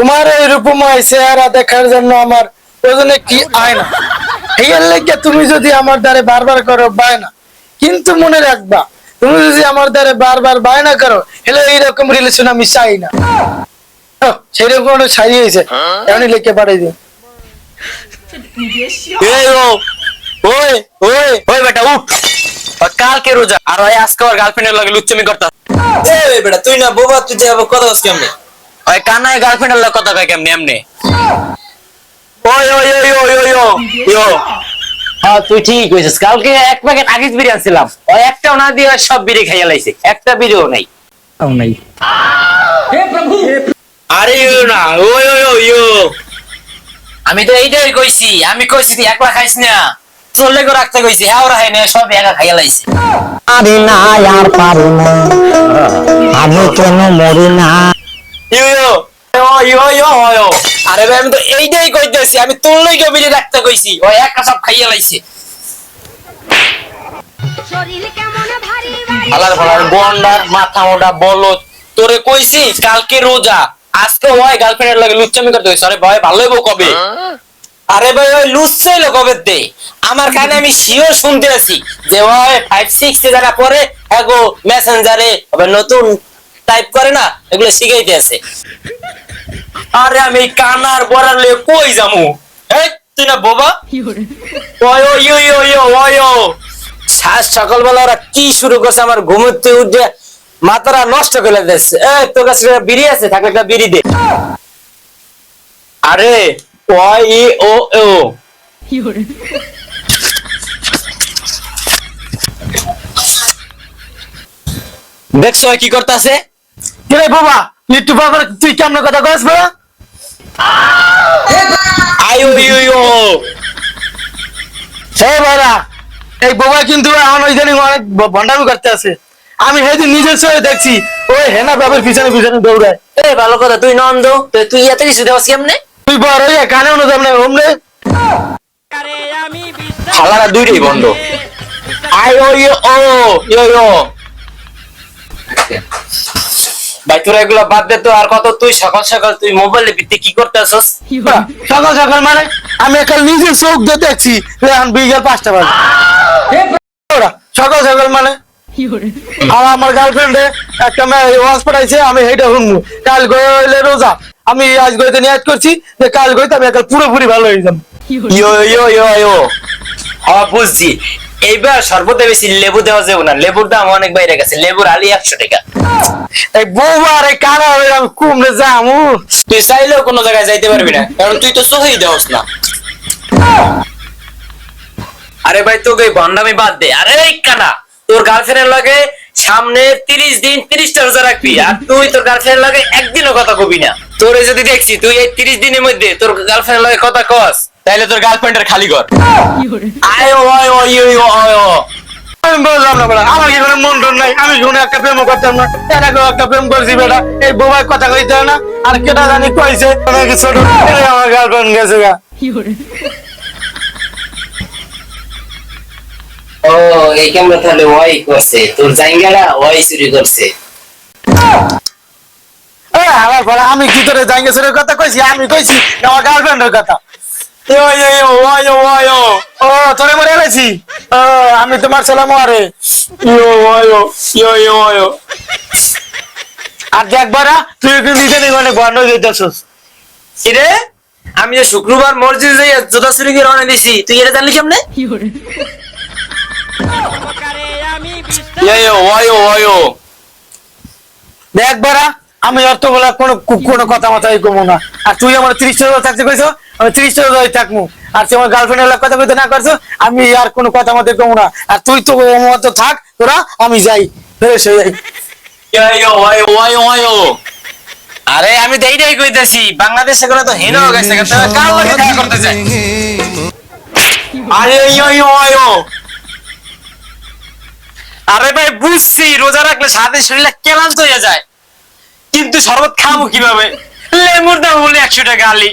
তোমার এই রূপময় চেহারা দেখার জন্য আমার ওজনে কি আয় না? এর লেগে তুমি যদি আমার দ্বারে বারবার করো বায়না কিন্তু মনে রাখবা তুমি যদি আমার দ্বারে বারবার বায়না করো হলে এইরকম রিলেশন আমি চাই না। আহ, সেরকম কোনো ছাই হয়েছে। এমনি লিখে পাঠাই দিন ওই ওই ওই বেটা উঠ। কালকে রোজা। আর আজকে ওর গার্লফ্রেন্ডের লগে লুচ্চমি করতা এই বেটা তুই না বোবা তুই যে আবার কথা কেমনে? ওই কানায় গার্লফ্রেন্ডের লগে কথা কয় কেমনে এমনি? ওই ওই ওই ওই ওই ও ইয়ো। হ্যাঁ তুই ঠিক কইছিস। কালকে এক প্যাকেট আগিস বিড়ি আনছিলাম। ওই একটাও না দিয়ে সব বিড়ি খাইয়া লাইছে। একটা বিড়িও নাই। নাই। হে প্রভু! আরে ইয়ো না ওই ওই ওই ইয়ো। আমি তো এইটাই কইছি আমি কইছি তুই একলা খাইস না। চলে গো রাখতে কইছি হ্যাঁ ওরা খাই না সব একা খাইয়া লাইছে। পারি না আর পারি না। আমি কেন মরি না? ইয়ো ইয়ো ইয়ো আরে ভাই আমি তো এইটাই কইতেছি আমি তোর বিড়ি রাখতে কইছি। ওই একা সব খাইয়া লাইছে। শরীর কেমন ভারী ভারী। আলার ফালার গন্ডার মাথা মোটা বলো তোরে কইছি কালকে রোজা। আজকে হয় গার্লফ্রেন্ডের লাগে লুচ্চামি করতে হইছে। আরে ভাই ভালো হইব কবে? আরে ভাই ওই লুচ্ছাইলো কবে দে আমার কানে আমি শিওর শুনতে আছি যে ওই ফাইভ সিক্স যারা পরে এগো মেসেঞ্জারে নতুন টাইপ করে না এগুলো শিখাইতে আছে। আরে আমি কানার বড়ার লয়ে কই যামু? এই তুই না বোবা? ওই ওই ওই ওই ওই সাজ সকালবেলা ওরা কি শুরু করছে আমার ঘুমোতে উঠে মাথাটা নষ্ট করে দিচ্ছে। এ তোর কাছে একটা বিড়ি আছে থাকলে একটা বিড়ি দে। আরে ওই ও ও। দেখছ কি করতেছে? কিরে বাবা? লিট্টু বাবা তুই কেমন কথা কস বাবা আই ও ইউ ইউ এই বাবা এই বাবা কিন্তু এখন ওই জানি অনেক ভণ্ডামি করতে আছে। আমি সেদিন নিজের চোখে দেখছি ওই হেনা বাবার পিছনে পিছনে দৌড়ায়। এ ভালো কথা তুই নন্দ তো তুই এত কিছু দেওয়াস কেমনে? তুই বড় হইয়া কানে অনুদাম না হোমরে হালারা দুইটাই বন্ধ। আই ও ইউ ও ইউ ইউ ভাই তোরা এগুলো বাদ দে তো আর কত তুই? সকাল সকাল তুই মোবাইলে ভিত্তি কি করতেছস? সকাল সকাল মানে আমি নিজের চোখ দিয়ে দেখছি এখন বিকেল পাঁচটা বাজে। সকাল সকাল মানে আর আমার গার্লফ্রেন্ডে একটা মেয়ে ওয়াজ পড়াইছে আমি সেইটা শুনব। কাল গয়ে রোজা। আমি আজ গইতে নিয়াজ করছি যে কাল গইতে আমি একাল পুরোপুরি ভালো হয়ে যাব। ইয়ো ইয়ো ইয়ো ইয়ো। হ্যাঁ বুঝছি। এইবার সর্বদা বেশি লেবু দেওয়া যাবে না। লেবুর দাম অনেক বাইরে গেছে। লেবুর আলি একশো টাকা। এই বৌবার এই আমি কুমড়ে যামু তুই চাইলেও কোনো জায়গায় যাইতে পারবি না কারণ তুই তো সহি দেওস না। আরে ভাই তোকে এই ভণ্ডামি বাদ দে। আরে কানা তোর গার্লফ্রেন্ডের লগে সামনে তিরিশ দিন তিরিশটা রোজা রাখবি আর তুই তোর গার্লফ্রেন্ডের লগে একদিনও কথা কবি না। তোরে যদি দেখছি তুই এই তিরিশ দিনের মধ্যে তোর গার্লফ্রেন্ডের লগে কথা কস তাইলে তোর গার্লফ্রেন্ডের খালি কর? আয় ও আয় ও ইউ ইউ আয়। ও আমি বললাম না আমার কি মন টন নাই আমি একটা প্রেম করতাম না। এর আগেও একটা প্রেম করছি বেটা এই কথা কইতে না আর কেটা জানি কইছে। নাকি ছোট আমার গার্লফ্রেন্ড গেছে গা। ও এই কেমন তাহলে ওয়াই করছে? তোর জাইঙ্গারা ওয়াই চুরি করছে। আমার বড় আমি কি তোরে জাঙ্গে ছোটের কথা কইছি? আমি কইছি আমার গার্লফ্রেন্ডের কথা। তোরে মরে গেছি। আমি তোমার সালাম আরে ইয়ো ওয়ায়ো ইয়ো ইয়ো ওয়ায়ো আর দেখবার তুই একটু নিজে নিজে অনেক বন্ধ দিতেছিস কিরে আমি যে শুক্রবার মসজিদে যাই জোতা চুরি করে রওনা দিছি। তুই এটা জানলি কেমনে ইয়ো ইয়ো ওয়ায়ো দেখবার আমি অর্থ বলা কোনো কোনো কথা মাথায় কমো না। আর তুই আমার ত্রিশ টাকা থাকতে কইছো আমি ত্রিশ টাকা থাকব আর তুই আমার গার্লফ্রেন্ডের কথা কইতে না করছ আমি আর কোনো কথা মাথায় কমো না। আর তুই তো মতো থাক তোরা আমি যাই। ফেরেস হয়ে যাই। আরে আমি দেই দেই কইতাছি বাংলাদেশে করে তো হেন হয়ে গেছে কার লাগে দেখা করতে চাই আরে ইয়ো ইয়ো আরে ভাই বুঝছি রোজা রাখলে সাথে শরীরে কেলান্ত হয়ে যায়। কিন্তু শরবত খাব কীভাবে? লেবুর দাম বলে একশো টাকা আলি।